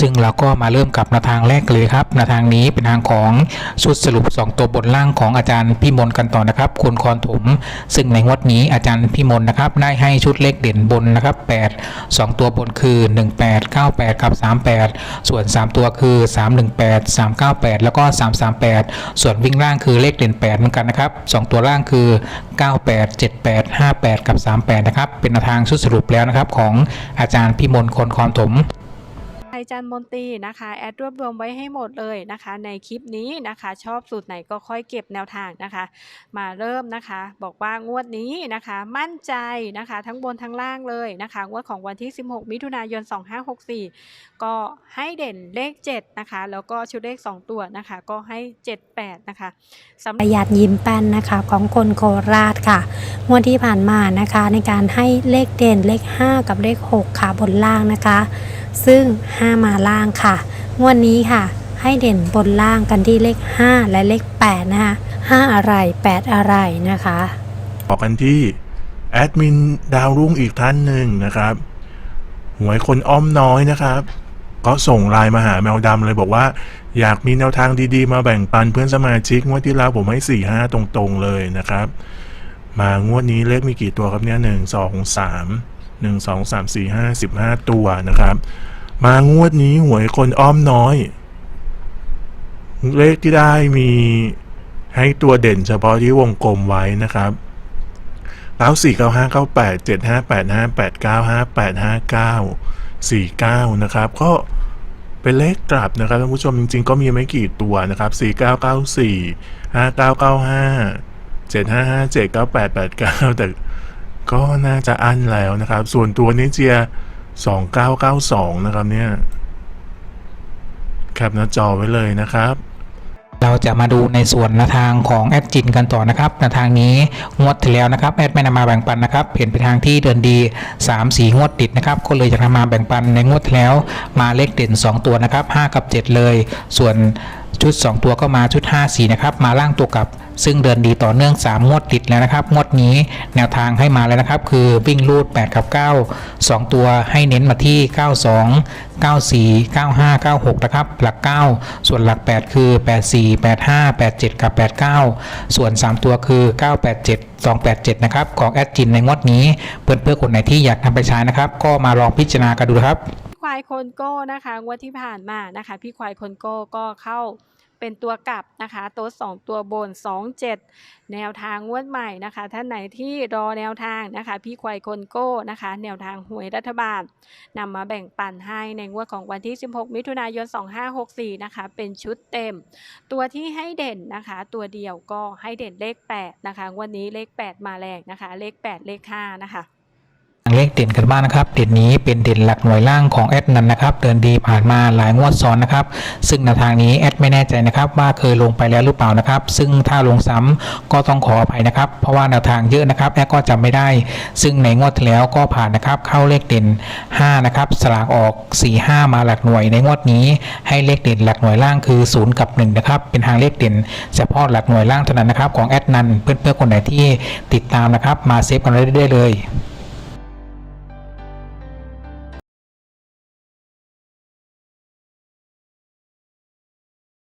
ซึ่งเราก็มาเริ่มกับแนวทางแรกเลยครับแนวทางนี้เป็นทางของชุดสรุป 2 ตัวบนล่างของอาจารย์พี่มนต์กันต่อนะครับคุณคอนถม ซึ่งในงวดนี้อาจารย์พี่มนต์นะครับได้ให้ชุดเลขเด่นบนนะครับ8 2 ตัวบนคือ 18 98กับ38 ส่วน 3 ตัวคือ 318 398 แล้วก็ 338 ส่วนวิ่งล่างคือเลขเด่น 8 เหมือนกันนะครับ 2 ตัวล่างคือ 98 78 58 กับ 38 นะครับ เป็นแนวทางชุดสรุปแล้วนะครับของอาจารย์พี่มนต์คนคอนถม จันทร์มนตรีนะคะแอดรวบรวมไว้ให้หมดเลยนะคะ ในคลิปนี้นะคะ ชอบสูตรไหนก็ค่อยเก็บแนวทางนะคะ มาเริ่มนะคะ บอกว่างวดนี้นะคะ มั่นใจนะคะ ทั้งบนทั้งล่างเลยนะคะงวดของวันที่ 16 มิถุนายน 2564 ก็ให้เด่นเลข 7 นะคะ แล้วก็ชุดเลข 2 ตัวนะคะ ก็ให้ 78 นะคะสำหรับหยัดยิ้มแป้นนะคะของคนโคราชค่ะงวดที่ผ่านมานะคะ ในการให้เลขเด่นเลข 5 กับเลข 6 ค่ะบนล่างนะคะ ซึ่ง 5 มาล่างค่ะ งวดนี้ค่ะ ให้เด่นบนล่างกันที่เลข 5 และเลข 8 นะคะ5 อะไร 8 อะไรนะคะต่อกันที่แอดมินดาวรุ่งอีกท่านหนึ่งนะครับหวยคนอ้อมน้อยนะครับก็ส่งไลน์มาหาแมวดำเลยบอกว่า อยากมีแนวทางดีๆ มาแบ่งปันเพื่อนสมาชิกงวดที่แล้วผมให้4ี่ห้าตรงๆเลยนะครับ มางวดนี้เลขมีกี่ตัวครับเนี่ยหนึ่งสองสาม หนึ่งสองสามสี่ห้าสิบห้าตัวนะครับ มางวดนี้หวยคนอ้อมน้อย เลขที่ได้มีให้ตัวเด่นเฉพาะที่วงกลมไว้นะครับเก้าสี่เก้าห้าเก้าแปดเจ็ดห้าแปดห้าแปดเก้าห้าแปดห้าเก้าสี่เก้านะครับ ก็เป็นเลขกลับนะครับท่านผู้ชมจริงๆ ก็มีไม่กี่ตัวนะครับสี่เก้าเก้าสี่ห้าเก้าเก้าห้าเจ็ดห้าห้าเจ็ดเก้าแปดแปดเก้าแต่ ก็น่าจะอั้นแล้วนะครับ ส่วนตัวนี้เจียสองเก้าเก้าสองนะครับเนี่ยแคปหน้าจอไว้เลยนะครับ เราจะมาดูในส่วนแนวทางของแอดจินกันต่อนะครับแนวทางนี้งวดที่แล้วนะครับแอดไม่นำมาแบ่งปันนะครับเห็นเป็นทางที่เดินดี 3 4 งวดติดนะครับก็เลยจะนำมาแบ่งปันในงวดที่แล้ว มาเลขเด่น 2 ตัวนะครับ 5 กับ 7 เลย ส่วนชุด 2 ตัวก็มาชุด 5 4 นะครับ มาล่างตัวกับ ซึ่งเดินดีต่อเนื่อง 3 งวดติดแล้วนะครับ งวดนี้แนวทางให้มาแล้วนะครับ คือวิ่งรูด 8 กับ 9 2 ตัวให้เน้นมาที่ 92 94 95 96 นะครับ หลัก 9 ส่วนหลัก 8 คือ 84 85 87 กับ 89 ส่วน 3 ตัวคือ 987 287 นะครับ ของแอดจินในงวดนี้ เพื่อนเพื่อคนไหนที่อยากนำไปใช้นะครับ ก็มาลองพิจารณากันดูครับพี่ควายคนโก้นะคะงวดที่ผ่านมานะคะ พี่ควายคนโก้ก็เข้า เป็นตัวกลับนะคะโต๊ะสองตัวบน 2 7 แนวทางงวดใหม่นะคะ ท่านไหนที่รอแนวทางนะคะ พี่ควายคนโก้นะคะ แนวทางหวยรัฐบาลนำมาแบ่งปันให้ในงวดของวันที่ 16 มิถุนายน 2564 นะคะ เป็นชุดเต็ม ตัวที่ให้เด่นนะคะ ตัวเดียวก็ให้เด่นเลข 8 นะคะ วันนี้เลข 8 มาแรงนะคะ เลข 8 เลข 5 นะคะ เลขเด่นกันบ้างนะครับ เด่นนี้เป็นเด่นหลักหน่วยล่างของแอดนันนะครับ เดินดีผ่านมาหลายงวดซ้อนนะครับ ซึ่งแนวทางนี้แอดไม่แน่ใจนะครับ ว่าเคยลงไปแล้วหรือเปล่านะครับ ซึ่งถ้าลงซ้ำก็ต้องขออภัยนะครับ เพราะว่าแนวทางเยอะนะครับแอดก็จำไม่ได้ ซึ่งในงวดที่แล้วก็ผ่านนะครับ เข้าเลขเด่น 5 นะครับ สลากออก 4 5 มาหลักหน่วย ในงวดนี้ให้เลขเด่นหลักหน่วยล่างคือ 0 กับ1นะครับ เป็นทางเลขเด่นเฉพาะหลักหน่วยล่างเท่านั้นนะครับของแอดนันเพื่อนๆคนไหนที่ติดตามนะครับ มาเซฟกันไว้ได้เลย